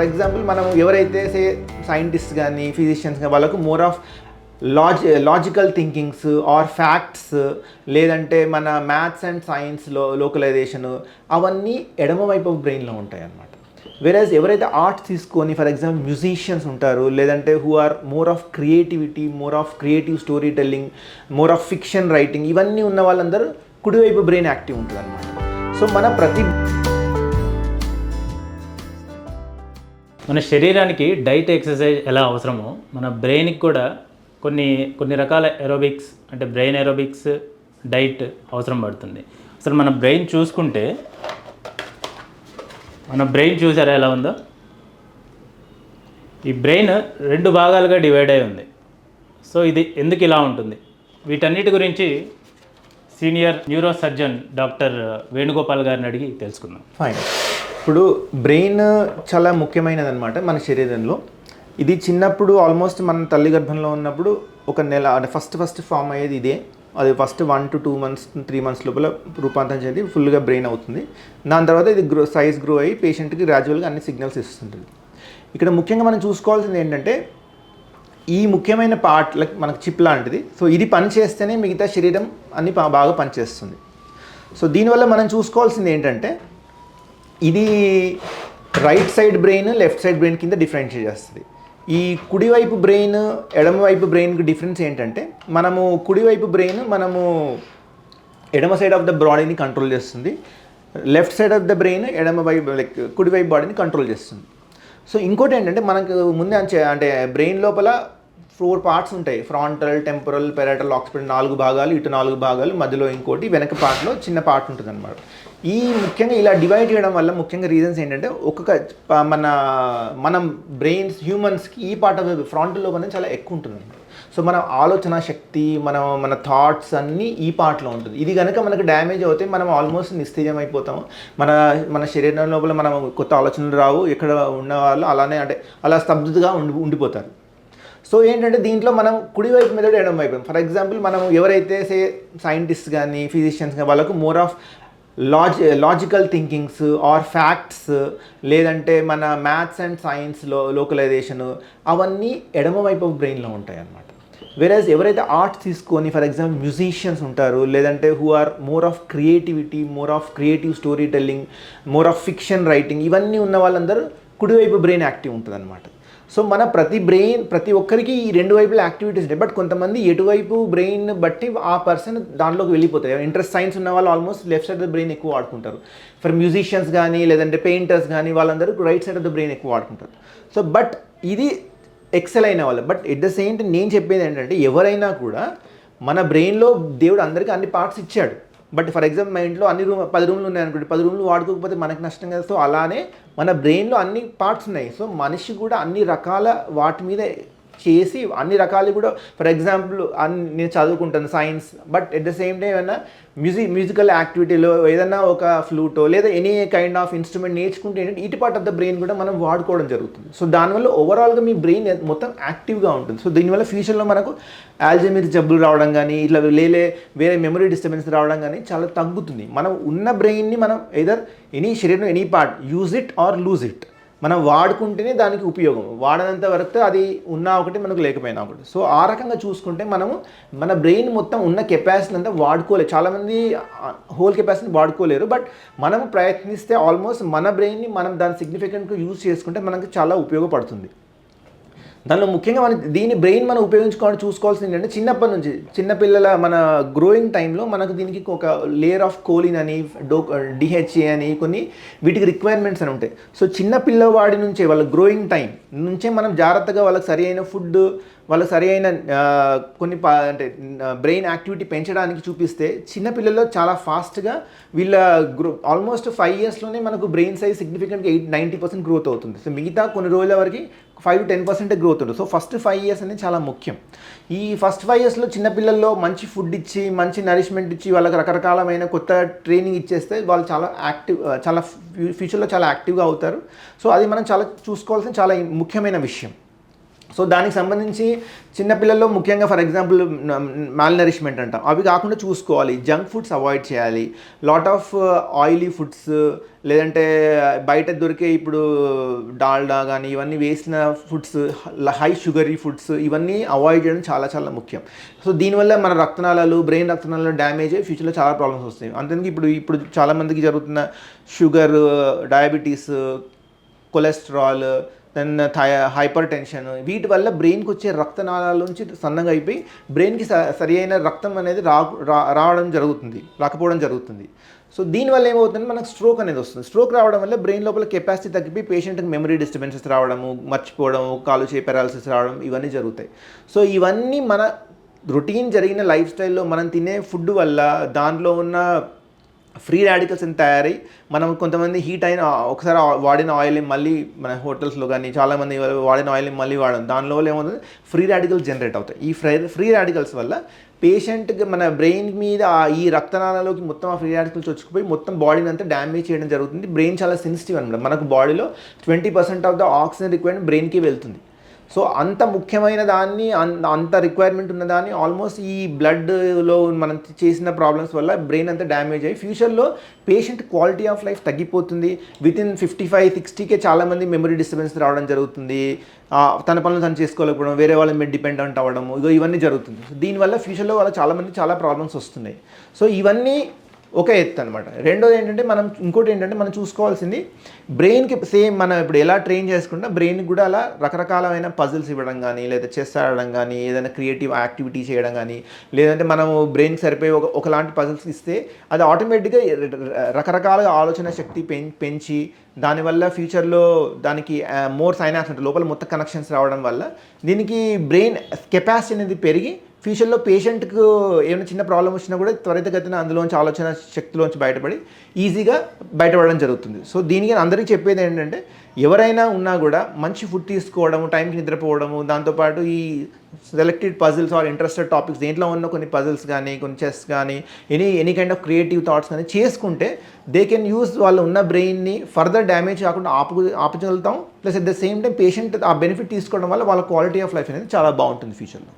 For example మనం ఎవరైతే సే scientist కానీ ఫిజిషియన్స్ కానీ వాళ్ళకు more of logi logical thinkings or facts లేదంటే మన మ్యాథ్స్ అండ్ సైన్స్లో లోకలైజేషన్ అవన్నీ ఎడమవైపు బ్రెయిన్లో ఉంటాయి అన్నమాట వెరాజ్ ఎవరైతే ఆర్ట్స్ తీసుకొని ఫర్ ఎగ్జాంపుల్ మ్యూజిషియన్స్ ఉంటారు లేదంటే who are more of creativity more of creative story telling more of fiction writing ఇవన్నీ ఉన్న వాళ్ళందరూ కుడివైపు బ్రెయిన్ యాక్టివ్ ఉంటుంది అనమాట సో మన ప్రతి మన శరీరానికి డైట్ ఎక్సర్సైజ్ ఎలా అవసరమో మన బ్రెయిన్కి కూడా కొన్ని కొన్ని రకాల ఎరోబిక్స్ అంటే బ్రెయిన్ ఎరోబిక్స్ డైట్ అవసరం పడుతుంది. అసలు మన బ్రెయిన్ చూసుకుంటే మన బ్రెయిన్ చూసారా ఎలా ఉందో? ఈ బ్రెయిన్ రెండు భాగాలుగా డివైడ్ అయి ఉంది. సో ఇది ఎందుకు ఇలా ఉంటుంది? వీటన్నిటి గురించి senior neuro surgeon doctor Venugopal గారిని అడిగి తెలుసుకుందాం. ఫైన్. ఇప్పుడు బ్రెయిన్ చాలా ముఖ్యమైనది అనమాట మన శరీరంలో. ఇది చిన్నప్పుడు ఆల్మోస్ట్ మన తల్లి గర్భంలో ఉన్నప్పుడు ఒక నెల అంటే ఫస్ట్ ఫస్ట్ ఫామ్ అయ్యేది ఇదే. అది first one to two months three months లోపల రూపాంతరం చెంది ఫుల్గా బ్రెయిన్ అవుతుంది. దాని తర్వాత ఇది గ్రో సైజ్ గ్రో అయ్యి పేషెంట్కి గ్రాడ్యువల్గా అన్ని సిగ్నల్స్ ఇస్తుంటుంది. ఇక్కడ ముఖ్యంగా మనం చూసుకోవాల్సింది ఏంటంటే ఈ ముఖ్యమైన పార్ట్ లైక్ మనకు చిప్ లాంటిది సో ఇది పని చేస్తేనే మిగతా శరీరం అన్ని బాగా పనిచేస్తుంది. సో దీనివల్ల మనం చూసుకోవాల్సింది ఏంటంటే ఇది right side brain left side brain కింద డిఫరెన్షియేట్ చేస్తుంది. ఈ కుడివైపు బ్రెయిన్ ఎడమవైపు బ్రెయిన్కి డిఫరెన్స్ ఏంటంటే మనము కుడివైపు బ్రెయిన్ మనము ఎడమ సైడ్ ఆఫ్ ద బాడీని కంట్రోల్ చేస్తుంది. Left side of the brain ఎడమ వైపు లైక్ కుడివైపు బాడీని కంట్రోల్ చేస్తుంది. సో ఇంకోటి ఏంటంటే మనకు ముందే అంటే బ్రెయిన్ లోపల ఫోర్ పార్ట్స్ ఉంటాయి. ఫ్రాంటల్ టెంపరల్ పెరాటల్ ఆక్సిపిటల్ నాలుగు భాగాలు ఇటు నాలుగు భాగాలు మధ్యలో ఇంకోటి వెనక పార్ట్లో చిన్న పార్ట్ ఉంటుంది అనమాట ఈ ముఖ్యంగా ఇలా డివైడ్ చేయడం వల్ల ముఖ్యంగా రీజన్స్ ఏంటంటే ఒక్కొక్క మన మనం బ్రెయిన్స్ హ్యూమన్స్కి ఈ పార్ట్ ఆఫ్ ఫ్రాంటల్ లోపల చాలా ఎక్కువ ఉంటుంది. సో మన ఆలోచన శక్తి మన మన థాట్స్ అన్నీ ఈ పార్ట్లో ఉంటుంది. ఇది కనుక మనకు డ్యామేజ్ అవుతే మనం ఆల్మోస్ట్ నిస్తేజం అయిపోతాము. మన మన శరీరం లోపల మనం కొత్త ఆలోచనలు రావు. ఇక్కడ ఉన్న వాళ్ళు అలానే అంటే అలా స్తబ్దుగా ఉండి ఉండిపోతారు. సో ఏంటంటే దీంట్లో మనం కుడివైపు మీద ఎడమ వైపు. ఫర్ ఎగ్జాంపుల్ మనం ఎవరైతే సే సైంటిస్ట్ కానీ ఫిజిషియన్స్ కానీ వాళ్ళకు more of logi logical thinkings or facts లేదంటే మన మ్యాథ్స్ అండ్ సైన్స్లో లోకలైజేషన్ అవన్నీ ఎడమవైపు బ్రెయిన్లో ఉంటాయి అన్నమాట వెరాజ్ ఎవరైతే ఆర్ట్స్ తీసుకొని ఫర్ ఎగ్జాంపుల్ మ్యూజిషియన్స్ ఉంటారు లేదంటే who are more of creativity more of creative story telling more of fiction writing ఇవన్నీ ఉన్న వాళ్ళందరూ కుడివైపు బ్రెయిన్ యాక్టివ్ ఉంటుంది అనమాట సో మన ప్రతి బ్రెయిన్ ప్రతి ఒక్కరికి ఈ రెండు వైపుల యాక్టివిటీస్ ఉంటాయి. బట్ కొంతమంది ఎటువైపు బ్రెయిన్ బట్టి ఆ పర్సన్ దాంట్లోకి వెళ్ళిపోతారు. ఇంట్రెస్ట్ సైన్స్ ఉన్న వాళ్ళు almost left side of the brain ఎక్కువ వాడుకుంటారు. ఫర్ మ్యూజిషియన్స్ కానీ లేదంటే పెయింటర్స్ కానీ వాళ్ళందరూ right side of the brain ఎక్కువ వాడుకుంటారు. సో బట్ ఇది ఎక్సెల్ అయిన వాళ్ళు but at the same time నేను చెప్పేది ఏంటంటే ఎవరైనా కూడా మన బ్రెయిన్లో దేవుడు అందరికీ అన్ని పార్ట్స్ ఇచ్చాడు. బట్ ఫర్ ఎగ్జాంపుల్ మా ఇంట్లో అన్ని రూమ్ పది రూమ్లు ఉన్నాయి అనుకోండి పది రూమ్లు వాడుకోకపోతే మనకి నష్టం కదా. సో అలానే మన బ్రెయిన్లో అన్ని పార్ట్స్ ఉన్నాయి. సో మనిషి కూడా అన్ని రకాల వాటి మీద చేసి అన్ని రకాలు కూడా ఫర్ ఎగ్జాంపుల్ అన్ని నేను చదువుకుంటాను science but at the same time ఏమైనా మ్యూజిక్ మ్యూజికల్ యాక్టివిటీలో ఏదైనా ఒక ఫ్లూటో లేదా ఎనీ కైండ్ ఆఫ్ ఇన్స్ట్రుమెంట్ నేర్చుకుంటే ఏంటంటే ఇటు పార్ట్ ఆఫ్ ద బ్రెయిన్ కూడా మనం వాడుకోవడం జరుగుతుంది. సో దానివల్ల ఓవరాల్గా మీ బ్రెయిన్ మొత్తం యాక్టివ్గా ఉంటుంది. సో దీనివల్ల ఫ్యూచర్లో మనకు ఆల్జమీర్ జబ్బులు రావడం కానీ ఇట్లా లేలే వేరే మెమరీ డిస్టర్బెన్స్ రావడం కానీ చాలా తగ్గుతుంది. మనం ఉన్న బ్రెయిన్ని మనం ఎదర్ ఎనీ శరీరం any part use it or lose it మనం వాడుకుంటేనే దానికి ఉపయోగం. వాడనంత వరకు అది ఉన్నా ఒకటి మనకు లేకపోయినా ఒకటి. సో ఆ రకంగా చూసుకుంటే మనము మన బ్రెయిన్ మొత్తం ఉన్న కెపాసిటీ అంతా వాడుకోలేదు చాలామంది హోల్ కెపాసిటీ వాడుకోలేరు. బట్ మనం ప్రయత్నిస్తే ఆల్మోస్ట్ మన బ్రెయిన్ని మనం దాని సిగ్నిఫికెంట్గా యూజ్ చేసుకుంటే మనకు చాలా ఉపయోగపడుతుంది. దానిలో ముఖ్యంగా మన దీని బ్రెయిన్ మనం ఉపయోగించుకోవాలని చూసుకోవాల్సింది ఏంటంటే చిన్నప్పటి నుంచి చిన్నపిల్లల మన గ్రోయింగ్ టైంలో మనకు దీనికి ఒక లేయర్ ఆఫ్ కోలిన్ అని డో డిహెచ్ఏ అని కొన్ని వీటికి రిక్వైర్మెంట్స్ అని ఉంటాయి. సో చిన్న పిల్లవాడి నుంచే వాళ్ళ గ్రోయింగ్ టైం నుంచే మనం జాగ్రత్తగా వాళ్ళకి సరి అయిన ఫుడ్ వాళ్ళకి సరి అయిన కొన్ని పా అంటే బ్రెయిన్ యాక్టివిటీ పెంచడానికి చూపిస్తే చిన్నపిల్లల్లో చాలా ఫాస్ట్గా వీళ్ళ గ్రో ఆల్మోస్ట్ ఫైవ్ ఇయర్స్లోనే మనకు బ్రెయిన్ సైజ్ సిగ్నిఫికెంట్గా ఎయిట్ నైంటీ పర్సెంట్ గ్రోత్ అవుతుంది. సో మిగతా కొన్ని రోజుల వరకు ఫైవ్ టెన్ పర్సెంట్ గ్రోత్ ఉంటుంది సో ఫస్ట్ ఫైవ్ ఇయర్స్ అనేది చాలా ముఖ్యం. ఈ ఫస్ట్ ఫైవ్ ఇయర్స్లో చిన్నపిల్లల్లో మంచి ఫుడ్ ఇచ్చి మంచి నరిష్మెంట్ ఇచ్చి వాళ్ళకి రకరకాలమైన కొత్త ట్రైనింగ్ ఇచ్చేస్తే వాళ్ళు చాలా యాక్టివ్ చాలా ఫ్యూచర్లో చాలా యాక్టివ్గా అవుతారు. సో అది మనం చాలా చూసుకోవాల్సిన చాలా ముఖ్యమైన విషయం. సో దానికి సంబంధించి చిన్నపిల్లల్లో ముఖ్యంగా ఫర్ ఎగ్జాంపుల్ మాల్ నరిష్మెంట్ అంటాం. అవి కాకుండా చూసుకోవాలి. జంక్ ఫుడ్స్ అవాయిడ్ చేయాలి. లాట్ ఆఫ్ ఆయిలీ ఫుడ్స్ లేదంటే బయట దొరికే ఇప్పుడు డాల్డా కానీ ఇవన్నీ వేసిన ఫుడ్స్ హై షుగరీ ఫుడ్స్ ఇవన్నీ అవాయిడ్ చేయడం చాలా చాలా ముఖ్యం. సో దీనివల్ల మన రక్తనాళాలు బ్రెయిన్ రక్తనాళాలు డ్యామేజ్ అయ్యి ఫ్యూచర్లో చాలా ప్రాబ్లమ్స్ వస్తాయి. అంతేందుకు ఇప్పుడు ఇప్పుడు చాలామందికి జరుగుతున్న షుగర్ డయాబెటీస్ కొలెస్ట్రాల్ దెన్ థై హైపర్ టెన్షన్ వీటి వల్ల బ్రెయిన్కి వచ్చే రక్తనాళాల నుంచి సన్నగా అయిపోయి బ్రెయిన్కి స సరి అయిన రక్తం అనేది రా రావడం జరుగుతుంది రాకపోవడం జరుగుతుంది. సో దీనివల్ల ఏమవుతుంది మనకు స్ట్రోక్ అనేది వస్తుంది. స్ట్రోక్ రావడం వల్ల బ్రెయిన్ లోపల కెపాసిటీ తగ్గిపోయి పేషెంట్కి మెమరీ డిస్టర్బెన్సెస్ రావడము మర్చిపోవడము కాలు చేయి పెరాలసిస్ రావడం ఇవన్నీ జరుగుతాయి. సో ఇవన్నీ మన రొటీన్ జరిగిన లైఫ్ స్టైల్లో మనం తినే ఫుడ్ వల్ల దాంట్లో ఉన్న ఫ్రీ రాడికల్స్ అని తయారై మనం కొంతమంది హీట్ అయిన ఒకసారి వాడిన ఆయిల్ మళ్ళీ మన హోటల్స్లో కానీ చాలామంది వాడిన ఆయిల్ మళ్ళీ వాడడం. దానిలో ఏమవుతుంది? ఫ్రీ రాడికల్స్ జనరేట్ అవుతాయి. ఈ ఫ్రీ ఫ్రీ రాడికల్స్ వల్ల పేషెంట్కి మన బ్రెయిన్ మీద ఈ రక్తనాళాలోకి మొత్తం ఆ ఫ్రీ రాడికల్స్ వచ్చుకుపోయి మొత్తం బాడీని అంతా డ్యామేజ్ చేయడం జరుగుతుంది. బ్రెయిన్ చాలా సెన్సిటివ్ అనమాట. మనకు బాడీలో twenty percent of the oxygen requirement బ్రెయిన్కి వెళ్తుంది. సో అంత ముఖ్యమైన దాన్ని అంత రిక్వైర్మెంట్ ఉన్న దాన్ని ఆల్మోస్ట్ ఈ బ్లడ్లో మనం చేసిన ప్రాబ్లమ్స్ వల్ల బ్రెయిన్ అంతా డ్యామేజ్ అయ్యి ఫ్యూచర్లో పేషెంట్ క్వాలిటీ ఆఫ్ లైఫ్ తగ్గిపోతుంది. విత్ ఇన్ ఫిఫ్టీ ఫైవ్ సిక్స్టీకే చాలామంది మెమరీ డిస్టర్బెన్స్ రావడం జరుగుతుంది. తన పనులు తను చేసుకోలేకపోవడం వేరే వాళ్ళ మీద డిపెండెంట్ అవ్వడం ఇగో ఇవన్నీ జరుగుతుంది. దీనివల్ల ఫ్యూచర్లో వాళ్ళ చాలామంది చాలా ప్రాబ్లమ్స్ వస్తున్నాయి. సో ఇవన్నీ ఒక ఎత్తు అనమాట రెండోది ఏంటంటే మనం ఇంకోటి ఏంటంటే మనం చూసుకోవాల్సింది బ్రెయిన్కి సేమ్ మనం ఇప్పుడు ఎలా ట్రైన్ చేసుకుంటే బ్రెయిన్కి కూడా అలా రకరకాలమైన పజిల్స్ ఇవ్వడం కానీ లేదా చెస్ ఆడడం కానీ ఏదైనా క్రియేటివ్ యాక్టివిటీ చేయడం కానీ లేదంటే మనము బ్రెయిన్కి సరిపోయి ఒక ఒకలాంటి పజిల్స్ ఇస్తే అది ఆటోమేటిక్గా రకరకాలుగా ఆలోచన శక్తి పెం పెంచి దానివల్ల ఫ్యూచర్లో దానికి మోర్ సైనాప్స్ అంటే లోపల మొత్తం కనెక్షన్స్ రావడం వల్ల దీనికి బ్రెయిన్ కెపాసిటీ అనేది పెరిగి ఫ్యూచర్లో పేషెంట్కు ఏమైనా చిన్న ప్రాబ్లం వచ్చినా కూడా త్వరితగతిన అందులోంచి ఆలోచన శక్తిలోంచి బయటపడి ఈజీగా బయటపడడం జరుగుతుంది. సో దీనికి అందరికీ చెప్పేది ఏంటంటే ఎవరైనా ఉన్నా కూడా మంచి ఫుడ్ తీసుకోవడము టైంకి నిద్రపోవడము దాంతోపాటు ఈ selected puzzles or interested topics దేంట్లో ఉన్న కొన్ని పజిల్స్ కానీ కొన్ని చెస్ కానీ any any kind of creative thoughts కానీ చేసుకుంటే దే కెన్ యూస్ వాళ్ళు ఉన్న బ్రెయిన్ని ఫర్దర్ డ్యామేజ్ కాకుండా ఆపు ఆపగలుగుతాం plus at the same time patient ఆ బెనిఫిట్ తీసుకోవడం వల్ల వాళ్ళ క్వాలిటీ ఆఫ్ లైఫ్ అనేది చాలా బాగుంటుంది ఫ్యూచర్లో